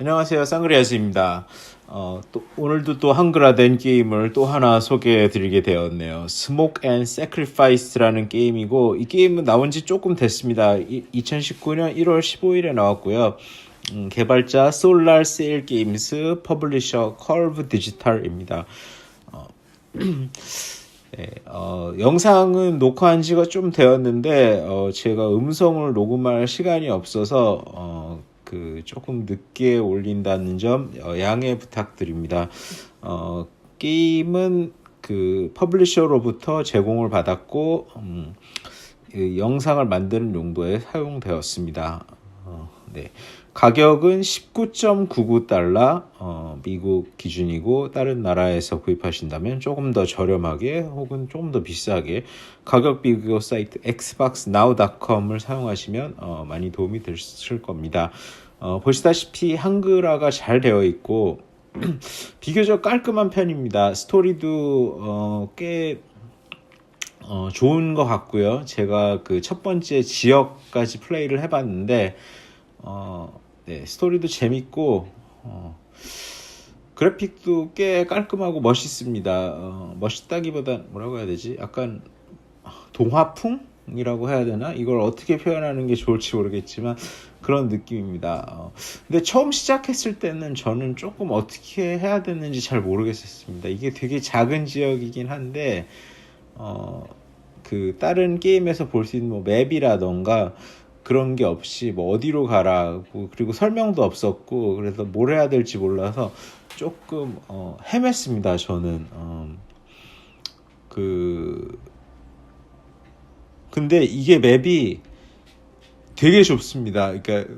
안녕하세요. 쌍그리아스입니다. 어, 또, 오늘도 또 한글화된 게임을 또 하나 소개해 드리게 되었네요. 스모크 앤 세크리파이스라는 게임이고, 이 게임은 나온 지 조금 됐습니다. 이, 2019년 1월 15일에 나왔고요. 음, 개발자 솔랄 세일 게임스, 퍼블리셔 컬브 디지털입니다. 어, 네, 어, 영상은 녹화한 지가 좀 되었는데, 어, 제가 음성을 녹음할 시간이 없어서, 어, 그, 조금 늦게 올린다는 점, 어, 양해 부탁드립니다. 어, 게임은 그, 퍼블리셔로부터 제공을 받았고, 음, 그 영상을 만드는 용도에 사용되었습니다. 어, 네. 가격은 19.99달러 어, 미국 기준이고 다른 나라에서 구입하신다면 조금 더 저렴하게 혹은 조금 더 비싸게 가격 비교 사이트 xboxnow.com을 사용하시면 어, 많이 도움이 되실 겁니다. 어, 보시다시피 한글화가 잘 되어 있고 비교적 깔끔한 편입니다. 스토리도 어, 꽤 어, 좋은 것 같고요. 제가 그 첫 번째 지역까지 플레이를 해봤는데 어, 네, 스토리도 재밌고 어, 그래픽도 꽤 깔끔하고 멋있습니다. 어, 멋있다기보다 뭐라고 해야 되지? 약간 동화풍이라고 해야 되나? 이걸 어떻게 표현하는 게 좋을지 모르겠지만 그런 느낌입니다. 어, 근데 처음 시작했을 때는 저는 조금 어떻게 해야 되는지 잘 모르겠었습니다. 이게 되게 작은 지역이긴 한데 어, 그 다른 게임에서 볼 수 있는 뭐 맵이라던가 그런 게 없이 뭐 어디로 가라 고 그리고 설명도 없었고 그래서 뭘 해야 될지 몰라서 조금 어, 헤맸습니다 저는. 어, 그 근데 이게 맵이 되게 좁습니다. 그러니까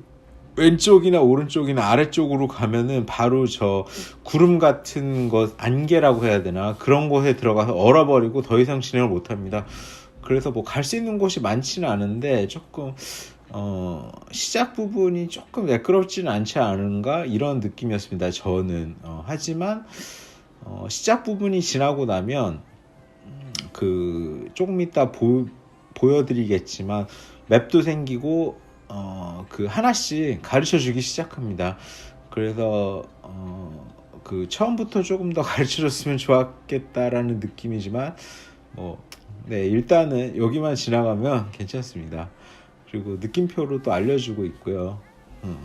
왼쪽이나 오른쪽이나 아래쪽으로 가면은 바로 저 구름 같은 것 안개라고 해야 되나? 그런 곳에 들어가서 얼어버리고 더 이상 진행을 못합니다. 그래서 뭐 갈 수 있는 곳이 많지는 않은데 조금 어, 시작 부분이 조금 매끄럽지는 않지 않은가 이런 느낌이었습니다. 저는 어, 하지만 어, 시작 부분이 지나고 나면 음, 그 조금 이따 보, 보여드리겠지만 맵도 생기고 어, 그 하나씩 가르쳐 주기 시작합니다. 그래서 어, 그 처음부터 조금 더 가르쳐 줬으면 좋았겠다라는 느낌이지만 뭐 네, 일단은 여기만 지나가면 괜찮습니다. 그리고 느낌표로 또 알려주고 있고요. 음.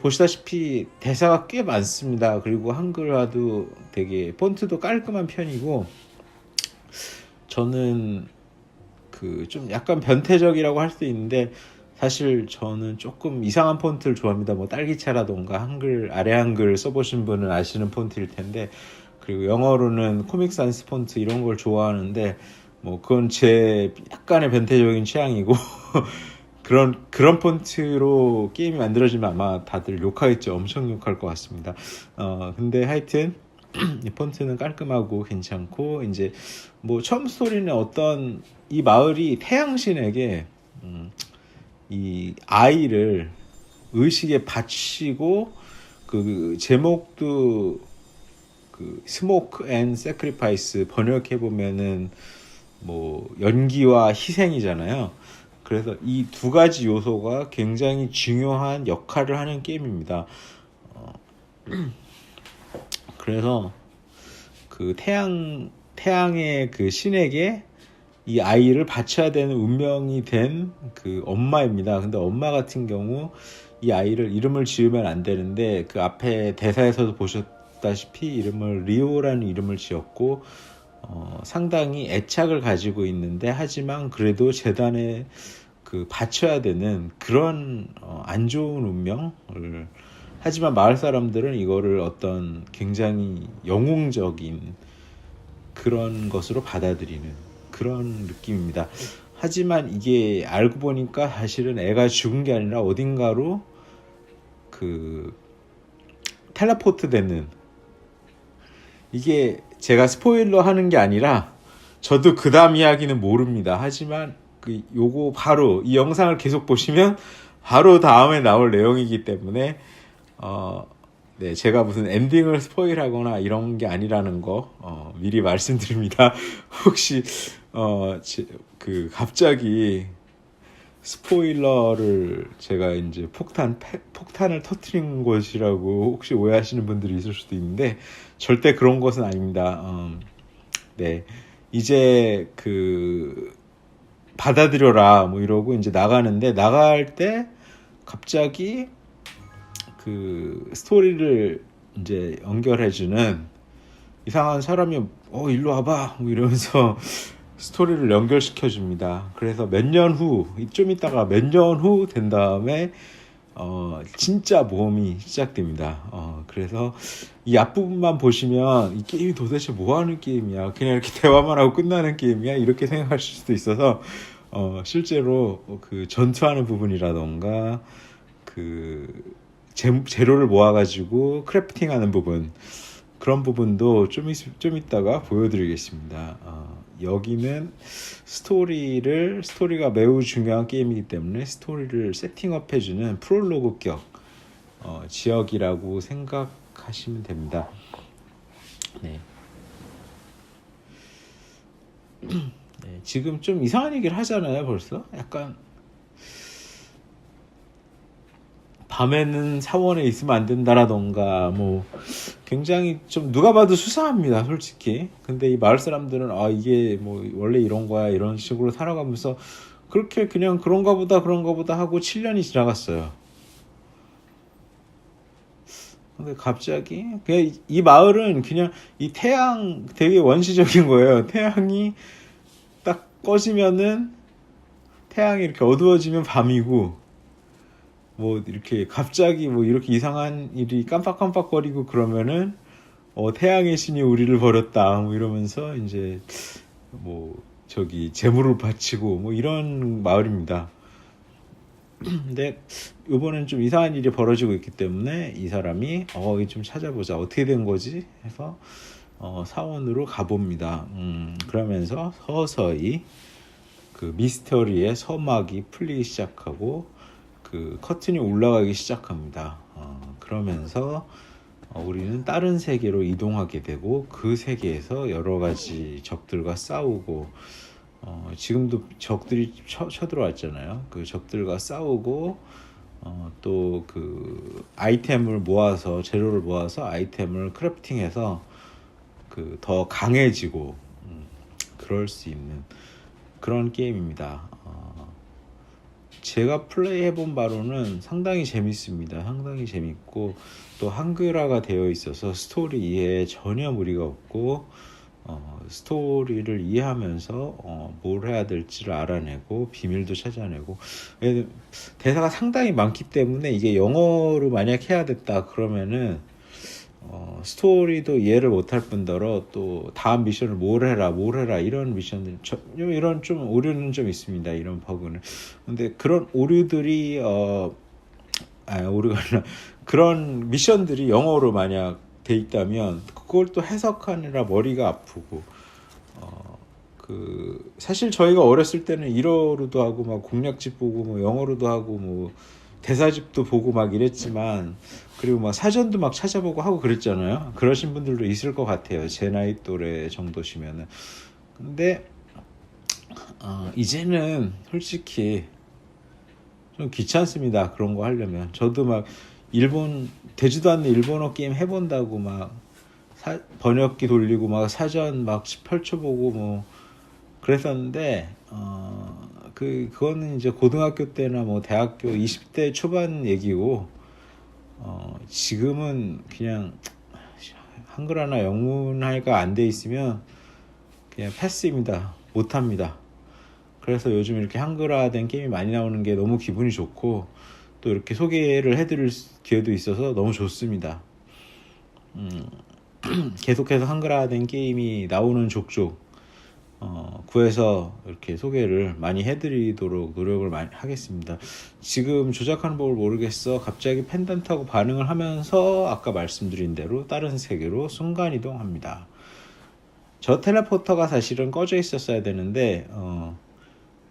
보시다시피 대사가 꽤 많습니다. 그리고 한글화도 되게 폰트도 깔끔한 편이고 저는 그 좀 약간 변태적이라고 할 수 있는데 사실 저는 조금 이상한 폰트를 좋아합니다. 뭐 딸기차라던가 한글 아래 한글 써보신 분은 아시는 폰트일 텐데 그리고 영어로는 코믹 산스 폰트 이런 걸 좋아하는데 뭐 그건 제 약간의 변태적인 취향이고 그런 그런 폰트로 게임이 만들어지면 아마 다들 욕하겠죠. 엄청 욕할 것 같습니다. 어 근데 하여튼 이 폰트는 깔끔하고 괜찮고 이제 뭐 처음 스토리는 어떤 이 마을이 태양신에게 음, 이 아이를 의식에 바치고 그 제목도 그 스모크 앤 세크리파이스 번역해 보면은 뭐 연기와 희생이잖아요. 그래서 이 두 가지 요소가 굉장히 중요한 역할을 하는 게임입니다. 어, 그래서 그 태양 태양의 그 신에게 이 아이를 바쳐야 되는 운명이 된 그 엄마입니다. 근데 엄마 같은 경우 이 아이를 이름을 지으면 안 되는데 그 앞에 대사에서도 보셨다시피 이름을 리오라는 이름을 지었고 어, 상당히 애착을 가지고 있는데 하지만 그래도 재단에 그 바쳐야 되는 그런 어, 안 좋은 운명을 하지만 마을 사람들은 이거를 어떤 굉장히 영웅적인 그런 것으로 받아들이는 그런 느낌입니다. 하지만 이게 알고 보니까 사실은 애가 죽은 게 아니라 어딘가로 그 텔레포트 되는 이게 제가 스포일러 하는 게 아니라 저도 그 다음 이야기는 모릅니다. 하지만 그 요거 바로 이 영상을 계속 보시면 바로 다음에 나올 내용이기 때문에 어, 네, 제가 무슨 엔딩을 스포일하거나 이런 게 아니라는 거 어, 미리 말씀드립니다. 혹시 어, 제, 그 갑자기 스포일러를 제가 이제 폭탄 패- 폭탄을 터트린 것이라고 혹시 오해하시는 분들이 있을 수도 있는데 절대 그런 것은 아닙니다. 음, 네 이제 그 받아들여라 뭐 이러고 이제 나가는데 나갈 때 갑자기 그 스토리를 이제 연결해주는 이상한 사람이 어 일로 와봐 뭐 이러면서 스토리를 연결시켜 줍니다. 그래서 몇 년 후, 좀 있다가 몇 년 후 된 다음에 어 진짜 모험이 시작됩니다. 어 그래서 이 앞부분만 보시면 이 게임이 도대체 뭐 하는 게임이야? 그냥 이렇게 대화만 하고 끝나는 게임이야? 이렇게 생각하실 수도 있어서 어 실제로 그 전투하는 부분이라던가 그 재, 재료를 모아가지고 크래프팅하는 부분 그런 부분도 좀, 있, 좀 이따가 보여드리겠습니다. 어, 여기는 스토리를 스토리가 매우 중요한 게임이기 때문에 스토리를 세팅업 해주는 프롤로그격 어, 지역이라고 생각하시면 됩니다. 네. 네, 지금 좀 이상한 얘기를 하잖아요, 벌써. 약간 밤에는 사원에 있으면 안 된다라던가 뭐 굉장히 좀 누가 봐도 수상합니다 솔직히. 근데 이 마을 사람들은 아 이게 뭐 원래 이런 거야 이런 식으로 살아가면서 그렇게 그냥 그런가 보다 그런가 보다 하고 7년이 지나갔어요. 근데 갑자기 그냥 이- 이 마을은 그냥 이 태양 되게 원시적인 거예요. 태양이 딱 꺼지면은 태양이 이렇게 어두워지면 밤이고 뭐 이렇게 갑자기 뭐 이렇게 이상한 일이 깜빡깜빡거리고 그러면은 어 태양의 신이 우리를 버렸다 뭐 이러면서 이제 뭐 저기 재물을 바치고 뭐 이런 마을입니다. 근데 이번엔 좀 이상한 일이 벌어지고 있기 때문에 이 사람이 어 좀 찾아보자 어떻게 된 거지 해서 어 사원으로 가봅니다. 음 그러면서 서서히 그 미스터리의 서막이 풀리기 시작하고 그 커튼이 올라가기 시작합니다. 어, 그러면서 어, 우리는 다른 세계로 이동하게 되고 그 세계에서 여러 가지 적들과 싸우고 어, 지금도 적들이 쳐, 쳐들어왔잖아요. 그 적들과 싸우고 어, 또 그 아이템을 모아서 재료를 모아서 아이템을 크래프팅해서 그 더 강해지고 음, 그럴 수 있는 그런 게임입니다. 어, 제가 플레이 해본 바로는 상당히 재밌습니다. 상당히 재밌고 또 한글화가 되어 있어서 스토리 이해에 전혀 무리가 없고 어, 스토리를 이해하면서 어, 뭘 해야 될지를 알아내고 비밀도 찾아내고 예, 대사가 상당히 많기 때문에 이게 영어로 만약 해야 됐다 그러면은 어, 스토리도 이해를 못할 뿐더러 또 다음 미션을 뭘 해라 뭘 해라 이런 미션들 저, 이런 좀 오류는 좀 있습니다 이런 버그는. 근데 그런 오류들이 어, 아 오류가 아니라 그런 미션들이 영어로 만약 돼 있다면 그걸 또 해석하느라 머리가 아프고 어, 그 사실 저희가 어렸을 때는 일어로도 하고 막 공략집 보고 뭐 영어로도 하고 뭐 대사집도 보고 막 이랬지만 그리고 막 사전도 막 찾아보고 하고 그랬잖아요. 그러신 분들도 있을 것 같아요. 제 나이 또래 정도시면은. 근데 어, 이제는 솔직히 좀 귀찮습니다. 그런 거 하려면. 저도 막 일본 되지도 않는 일본어 게임 해본다고 막 사- 번역기 돌리고 막 사전 막 펼쳐보고 뭐 그랬었는데 어, 그 그거는 이제 고등학교 때나 뭐 대학교 20대 초반 얘기고 어, 지금은 그냥 한글화나 영문화가 안 돼 있으면 그냥 패스입니다. 못 합니다. 그래서 요즘 이렇게 한글화된 게임이 많이 나오는 게 너무 기분이 좋고 또 이렇게 소개를 해드릴 기회도 있어서 너무 좋습니다. 음, 계속해서 한글화된 게임이 나오는 족족 어, 구해서 이렇게 소개를 많이 해드리도록 노력을 많이 하겠습니다. 지금 조작하는 법을 모르겠어. 갑자기 펜던트하고 반응을 하면서 아까 말씀드린 대로 다른 세계로 순간 이동합니다. 저 텔레포터가 사실은 꺼져 있었어야 되는데 어,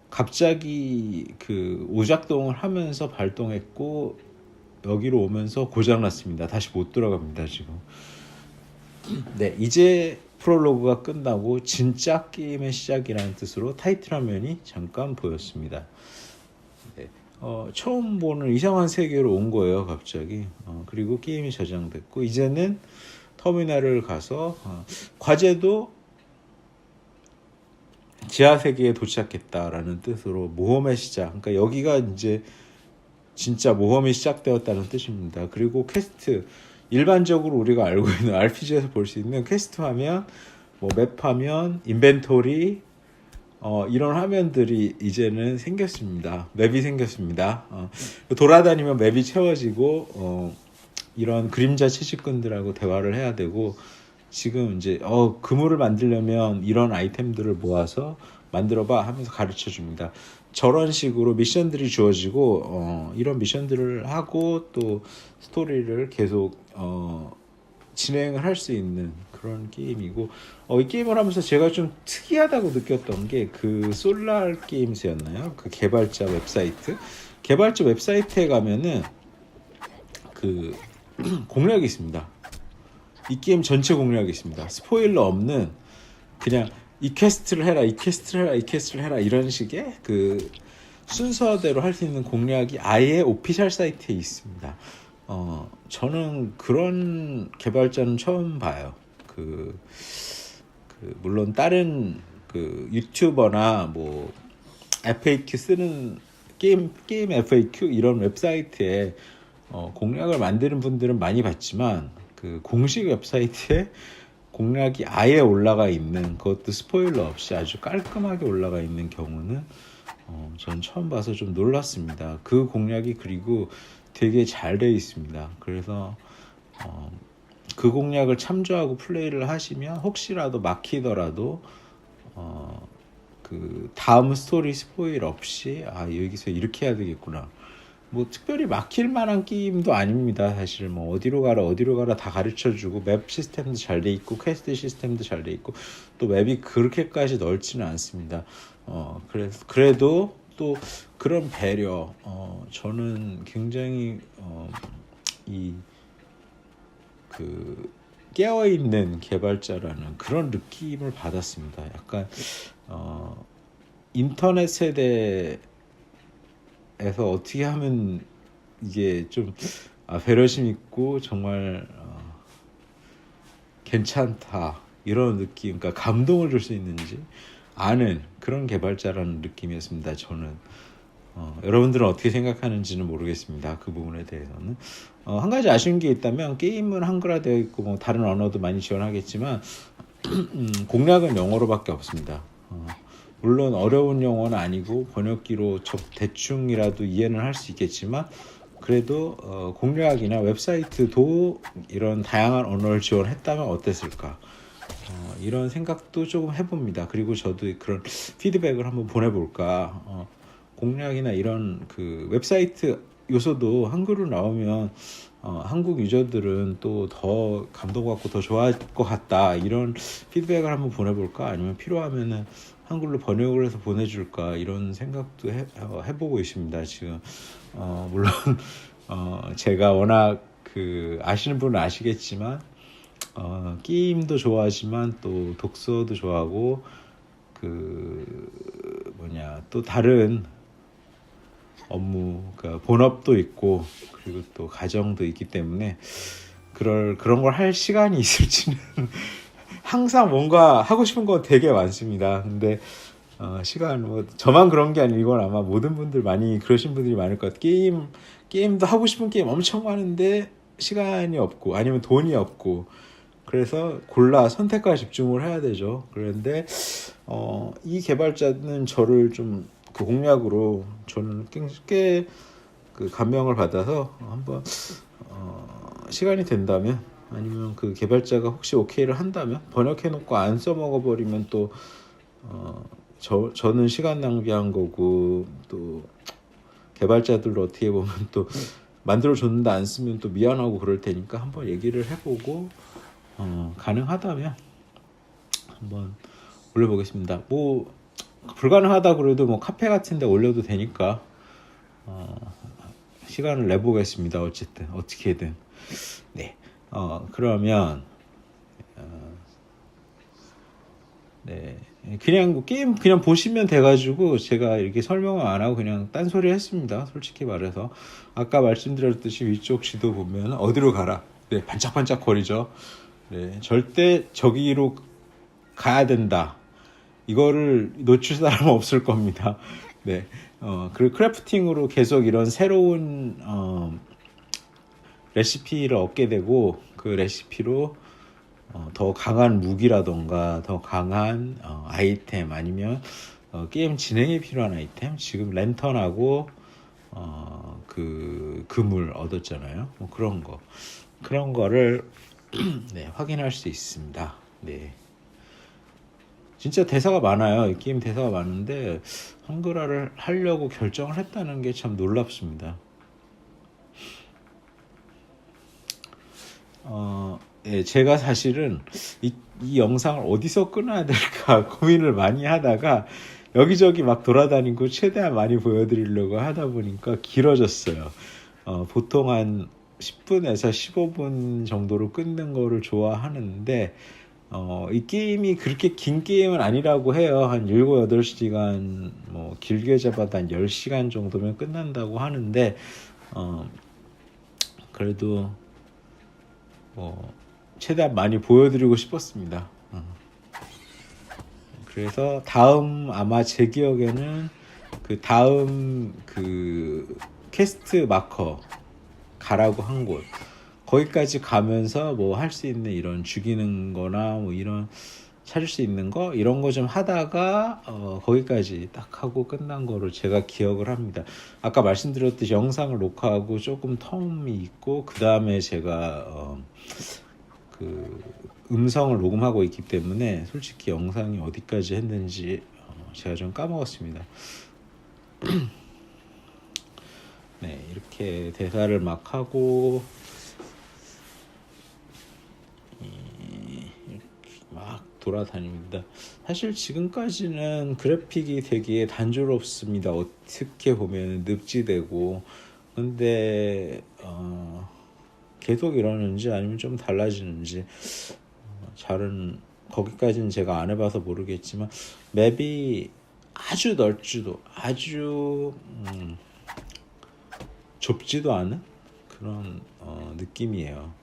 갑자기 그 오작동을 하면서 발동했고 여기로 오면서 고장났습니다. 다시 못 들어갑니다 지금. 네, 이제 프롤로그가 끝나고 진짜 게임의 시작이라는 뜻으로 타이틀 화면이 잠깐 보였습니다. 네. 어, 처음 보는 이상한 세계로 온 거예요, 갑자기. 어, 그리고 게임이 저장됐고, 이제는 터미널을 가서, 어, 과제도 지하 세계에 도착했다라는 뜻으로 모험의 시작. 그러니까 여기가 이제 진짜 모험이 시작되었다는 뜻입니다. 그리고 퀘스트 일반적으로 우리가 알고 있는 RPG에서 볼 수 있는 퀘스트 화면, 뭐맵 화면, 인벤토리 어, 이런 화면들이 이제는 생겼습니다. 맵이 생겼습니다. 어, 돌아다니면 맵이 채워지고 어, 이런 그림자 채식꾼들하고 대화를 해야 되고 지금 이제 어 그물을 만들려면 이런 아이템들을 모아서 만들어봐 하면서 가르쳐 줍니다. 저런 식으로 미션들이 주어지고 어, 이런 미션들을 하고 또 스토리를 계속 어, 진행을 할 수 있는 그런 게임이고 어, 이 게임을 하면서 제가 좀 특이하다고 느꼈던 게 그 솔랄 게임즈였나요? 그 개발자 웹사이트 개발자 웹사이트에 가면은 그 공략이 있습니다. 이 게임 전체 공략이 있습니다. 스포일러 없는 그냥 이 퀘스트를 해라, 이 퀘스트를 해라, 이 퀘스트를 해라 이런 식의 그 순서대로 할 수 있는 공략이 아예 오피셜 사이트에 있습니다. 어, 저는 그런 개발자는 처음 봐요. 그, 그 물론 다른 그 유튜버나 뭐 FAQ 쓰는 게임 게임 FAQ 이런 웹사이트에 어, 공략을 만드는 분들은 많이 봤지만 그 공식 웹사이트에 공략이 아예 올라가 있는 그것도 스포일러 없이 아주 깔끔하게 올라가 있는 경우는 어, 전 처음 봐서 좀 놀랐습니다. 그 공략이 그리고 되게 잘 돼 있습니다. 그래서 어, 그 공략을 참조하고 플레이를 하시면 혹시라도 막히더라도 어, 그 다음 스토리 스포일 없이 아 여기서 이렇게 해야 되겠구나. 뭐 특별히 막힐 만한 게임도 아닙니다. 사실 뭐 어디로 가라 어디로 가라 다 가르쳐 주고 맵 시스템도 잘 돼 있고 퀘스트 시스템도 잘 돼 있고 또 맵이 그렇게까지 넓지는 않습니다. 어 그래서 그래도 또 그런 배려 어 저는 굉장히 어이 그 깨어 있는 개발자라는 그런 느낌을 받았습니다. 약간 어 인터넷 세대 에서 어떻게 하면 이게 좀 아, 배려심 있고 정말 어, 괜찮다 이런 느낌, 그러니까 감동을 줄 수 있는지 아는 그런 개발자라는 느낌이었습니다. 저는 어, 여러분들은 어떻게 생각하는지는 모르겠습니다. 그 부분에 대해서는 어, 한 가지 아쉬운 게 있다면 게임은 한글화되어 있고 뭐 다른 언어도 많이 지원하겠지만 음, 공략은 영어로밖에 없습니다. 어, 물론 어려운 영어는 아니고 번역기로 적 대충이라도 이해는 할 수 있겠지만 그래도 어, 공략이나 웹사이트도 이런 다양한 언어를 지원했다면 어땠을까? 어, 이런 생각도 조금 해봅니다. 그리고 저도 그런 피드백을 한번 보내볼까? 어, 공략이나 이런 그 웹사이트 요소도 한글로 나오면 어, 한국 유저들은 또 더 감동받고 더 좋아할 것 같다. 이런 피드백을 한번 보내볼까? 아니면 필요하면은 한글로 번역을 해서 보내줄까 이런 생각도 해, 어, 해보고 있습니다 지금. 어, 물론 어, 제가 워낙 그 아시는 분은 아시겠지만 어, 게임도 좋아하지만 또 독서도 좋아하고 그 뭐냐 또 다른 업무 그러니까 본업도 있고 그리고 또 가정도 있기 때문에 그럴 그런 걸 할 시간이 있을지는 항상 뭔가 하고 싶은 거 되게 많습니다. 근데 어, 시간 뭐 저만 그런 게 아니고 이건 아마 모든 분들 많이 그러신 분들이 많을 것 같아요. 게임 게임도 하고 싶은 게임 엄청 많은데 시간이 없고 아니면 돈이 없고 그래서 골라 선택과 집중을 해야 되죠. 그런데 어, 이 개발자는 저를 좀 그 공략으로 저는 꽤그 감명을 받아서 한번 어, 시간이 된다면 아니면 그 개발자가 혹시 오케이를 한다면 번역해 놓고 안 써먹어 버리면 또 어, 저, 저는 시간 낭비한 거고 또 개발자들도 어떻게 보면 또 만들어 줬는데 안 쓰면 또 미안하고 그럴 테니까 한번 얘기를 해보고 어, 가능하다면 한번 올려보겠습니다. 뭐 불가능하다 그래도 뭐 카페 같은데 올려도 되니까 어, 시간을 내보겠습니다. 어쨌든 어떻게든 네. 어 그러면 어, 네 예, 그냥 뭐 게임 그냥 보시면 돼가지고 제가 이렇게 설명을 안 하고 그냥 딴소리 했습니다. 솔직히 말해서 아까 말씀드렸듯이 위쪽 지도 보면 어디로 가라. 네, 반짝반짝 거리죠. 네, 절대 저기로 가야 된다. 이거를 놓칠 사람은 없을 겁니다. 네, 어, 그리고 크래프팅으로 계속 이런 새로운 어, 레시피를 얻게 되고 그 레시피로 어, 더 강한 무기라던가 더 강한 어, 아이템 아니면 어, 게임 진행에 필요한 아이템 지금 랜턴하고 어, 그 그물 얻었잖아요. 뭐 그런 거. 그런 거를 네, 확인할 수 있습니다. 네. 진짜 대사가 많아요. 이 게임 대사가 많은데 한글화를 하려고 결정을 했다는 게 참 놀랍습니다 어, 예, 제가 사실은 이, 이 영상을 어디서 끊어야 될까 고민을 많이 하다가 여기저기 막 돌아다니고 최대한 많이 보여드리려고 하다 보니까 길어졌어요. 어, 보통 한 10분에서 15분 정도로 끊는 거를 좋아하는데, 어, 이 게임이 그렇게 긴 게임은 아니라고 해요. 한 7, 8시간, 뭐, 길게 잡아도 한 10시간 정도면 끝난다고 하는데, 어, 그래도 뭐 최대한 많이 보여드리고 싶었습니다. 어. 그래서 다음 아마 제 기억에는 그 다음 그 캐스트 마커 가라고 한 곳 거기까지 가면서 뭐 할 수 있는 이런 죽이는 거나 뭐 이런 찾을 수 있는 거 이런 거 좀 하다가 어, 거기까지 딱 하고 끝난 거로 제가 기억을 합니다. 아까 말씀드렸듯이 영상을 녹화하고 조금 텀이 있고 그 다음에 제가 어, 그 음성을 녹음하고 있기 때문에 솔직히 영상이 어디까지 했는지 어, 제가 좀 까먹었습니다. 네 이렇게 대사를 막 하고 돌아다닙니다. 사실 지금까지는 그래픽이 되게 단조롭습니다. 어떻게 보면 늪지대고 근데 어, 계속 이러는지 아니면 좀 달라지는지 어, 잘은 거기까지는 제가 안 해봐서 모르겠지만 맵이 아주 넓지도 아주 음, 좁지도 않은 그런 어, 느낌이에요.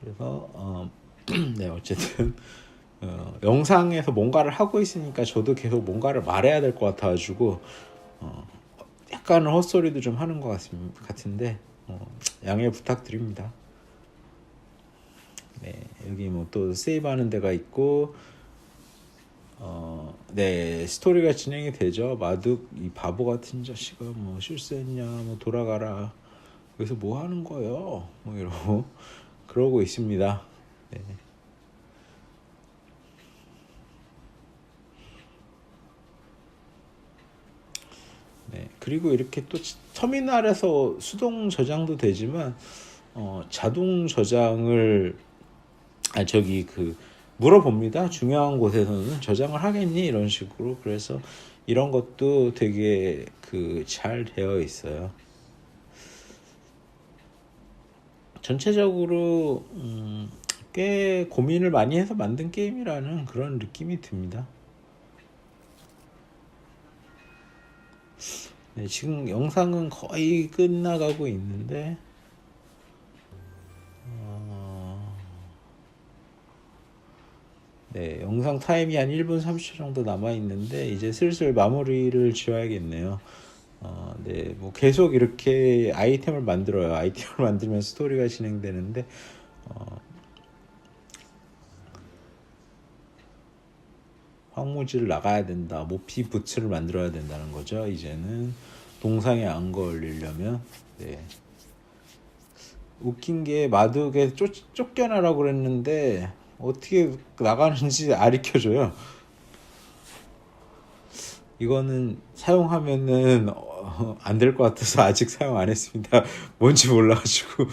그래서 어, 네 어쨌든 어, 영상에서 뭔가를 하고 있으니까 저도 계속 뭔가를 말해야 될 것 같아가지고 어, 약간은 헛소리도 좀 하는 것 같습니다, 같은데 어, 양해 부탁드립니다. 네 여기 뭐 또 세이브하는 데가 있고 어, 네 스토리가 진행이 되죠. 마둑 이 바보 같은 자식아 뭐 실수했냐 뭐 돌아가라 여기서 뭐 하는 거요? 뭐 이러고 그러고 있습니다. 네. 네, 그리고 이렇게 또 터미널에서 수동 저장도 되지만 어, 자동 저장을 아 저기 그 물어봅니다. 중요한 곳에서는 저장을 하겠니 이런 식으로 그래서 이런 것도 되게 그 잘 되어 있어요. 전체적으로 음, 꽤 고민을 많이 해서 만든 게임이라는 그런 느낌이 듭니다. 네, 지금 영상은 거의 끝나가고 있는데 어, 네, 영상 타임이 한 1분 30초 정도 남아 있는데 이제 슬슬 마무리를 지어야겠네요. 어, 네, 뭐 계속 이렇게 아이템을 만들어요. 아이템을 만들면 스토리가 진행되는데 어, 황무지를 나가야 된다. 모피 부츠를 만들어야 된다는 거죠. 이제는 동상에 안 걸리려면 네. 웃긴 게 마둑에 쫓, 쫓겨나라고 그랬는데 어떻게 나가는지 아리켜줘요. 이거는 사용하면은 어, 안될 것 같아서 아직 사용 안 했습니다. 뭔지 몰라가지고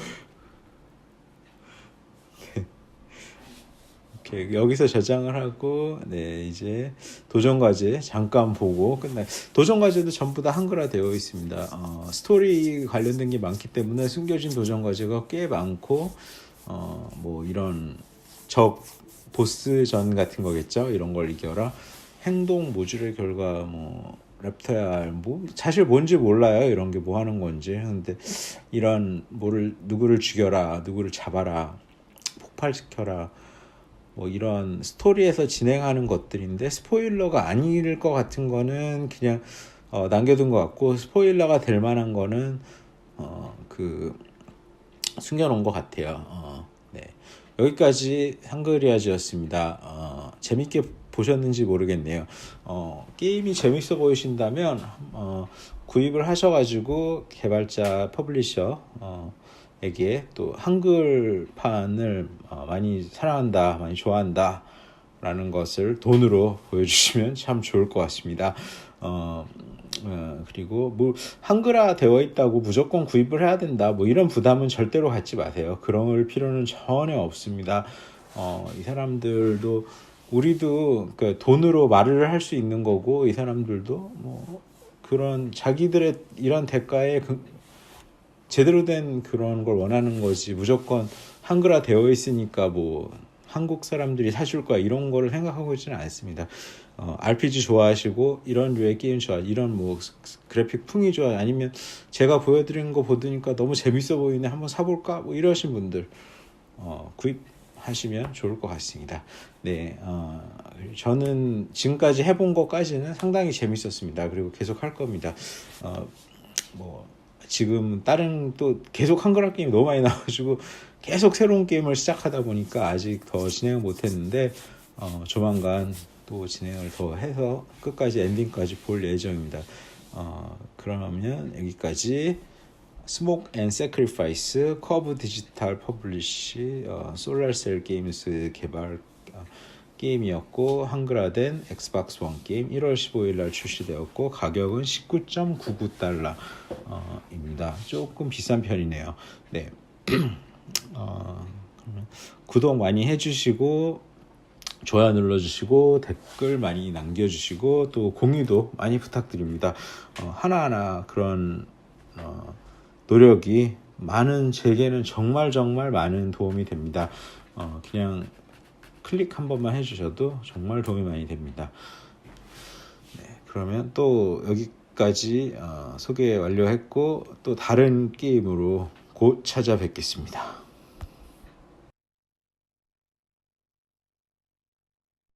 이렇게 여기서 저장을 하고 네 이제 도전 과제 잠깐 보고 끝나. 도전 과제도 전부 다 한글화 되어 있습니다. 어, 스토리 관련된 게 많기 때문에 숨겨진 도전 과제가 꽤 많고 어, 뭐 이런 적 보스전 같은 거겠죠. 이런 걸 이겨라. 행동 모듈의 결과 뭐 랩터야 뭐 사실 뭔지 몰라요. 이런 게 뭐 하는 건지. 근데 이런 뭐를 누구를 죽여라, 누구를 잡아라, 폭발시켜라. 뭐 이런 스토리에서 진행하는 것들인데 스포일러가 아닐 것 같은 거는 그냥 어, 남겨둔 것 같고 스포일러가 될 만한 거는 어, 그 숨겨놓은 것 같아요. 어, 네. 여기까지 한글이아지였습니다. 어, 재밌게 보셨는지 모르겠네요. 어, 게임이 재밌어 보이신다면 어, 구입을 하셔가지고 개발자 퍼블리셔 어, 에게 또 한글판을 어, 많이 사랑한다, 많이 좋아한다. 라는 것을 돈으로 보여주시면 참 좋을 것 같습니다. 어, 어, 그리고 뭐 한글화 되어 있다고 무조건 구입을 해야 된다. 뭐 이런 부담은 절대로 갖지 마세요. 그럴 필요는 전혀 없습니다. 어, 이 사람들도 우리도 그 돈으로 말을 할 수 있는 거고 이 사람들도 뭐 그런 자기들의 이런 대가에 그 제대로 된 그런 걸 원하는 거지. 무조건 한글화 되어 있으니까 뭐 한국 사람들이 사줄 거야. 이런 거를 생각하고 있지는 않습니다. 어, RPG 좋아하시고 이런 류의 게임 좋아 이런 뭐 그래픽 풍이 좋아 아니면 제가 보여드린 거 보니까 너무 재밌어 보이네. 한번 사볼까? 뭐 이러신 분들. 어, 구입 하시면 좋을 것 같습니다. 네, 어, 저는 지금까지 해본 것까지는 상당히 재밌었습니다. 그리고 계속 할 겁니다. 어, 뭐 지금 다른 또 계속 한글화 게임 너무 많이 나와가지고 계속 새로운 게임을 시작하다 보니까 아직 더 진행을 못했는데 어, 조만간 또 진행을 더 해서 끝까지 엔딩까지 볼 예정입니다. 어, 그러면 여기까지 스모크 앤 세크리파이스 커브 디지털 퍼블리시 어, 솔라셀 게임스 개발 어, 게임이었고 한글화된 엑스박스 원 게임 1월 15일 날 출시되었고 가격은 19.99달러입니다. 조금 비싼 편이네요. 네. 어, 그러면 구독 많이 해주시고 좋아요 눌러주시고 댓글 많이 남겨주시고 또 공유도 많이 부탁드립니다. 어, 하나하나 그런 어, 노력이 많은 제게는 정말 정말 많은 도움이 됩니다. 어, 그냥 클릭 한 번만 해주셔도 정말 도움이 많이 됩니다. 네, 그러면 또 여기까지 어, 소개 완료했고 또 다른 게임으로 곧 찾아뵙겠습니다.